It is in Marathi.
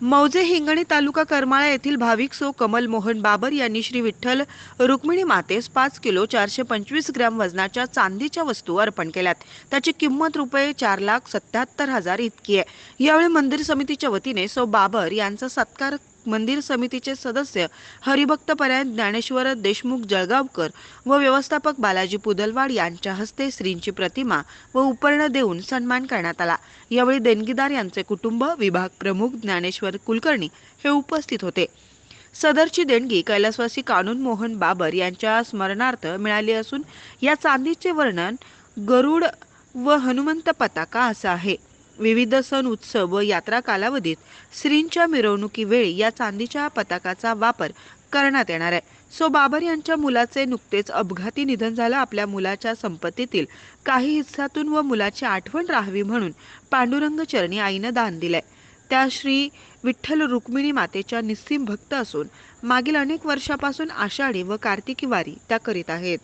मौजे हिंगणी तालुका करमाळा येथील भाविक सो कमल मोहन बाबर यांनी श्री विठ्ठल रुक्मिणी मातेस पाच किलो चारशे पंचवीस ग्रॅम वजनाच्या चांदीच्या वस्तू अर्पण केल्यात. त्याची किंमत रुपये चार लाख सत्याहत्तर हजार इतकी आहे. यावेळी मंदिर समितीच्या वतीने सो बाबर यांचा सत्कार मंदिर समितीचे सदस्य हरिभक्त परायण ज्ञानेश्वर देशमुख जळगावकर व व्यवस्थापक बालाजी पुदलवाड यांच्या हस्ते श्रींची प्रतिमा व उपर्ण देऊन सन्मान करण्यात आला. यावेळी देणगीदार यांचे कुटुंब विभाग प्रमुख ज्ञानेश्वर कुलकर्णी हे उपस्थित होते. सदरची देणगी कैलासवासी कानून मोहन बाबर यांच्या स्मरणार्थ मिळाली असून या चांदीचे वर्णन गरुड व हनुमंत पताका असं आहे. विविध सण उत्सव व यात्रा कालावधीत श्रींच्या मिरवणुकीवेळी या चांदीच्या पताकाचा वापर करण्यात येणार आहे. सो बाबर यांच्या मुलाचे नुकतेच अपघाती निधन झालं. आपल्या मुलाच्या संपत्तीतील काही हिस्सातून व मुलाची आठवण राहावी म्हणून पांडुरंग चरणी आईनं दान दिलंय. त्या श्री विठ्ठल रुक्मिणी मातेच्या निस्सीम भक्त असून मागील अनेक वर्षापासून आषाढी व कार्तिकी वारी त्या करीत आहेत.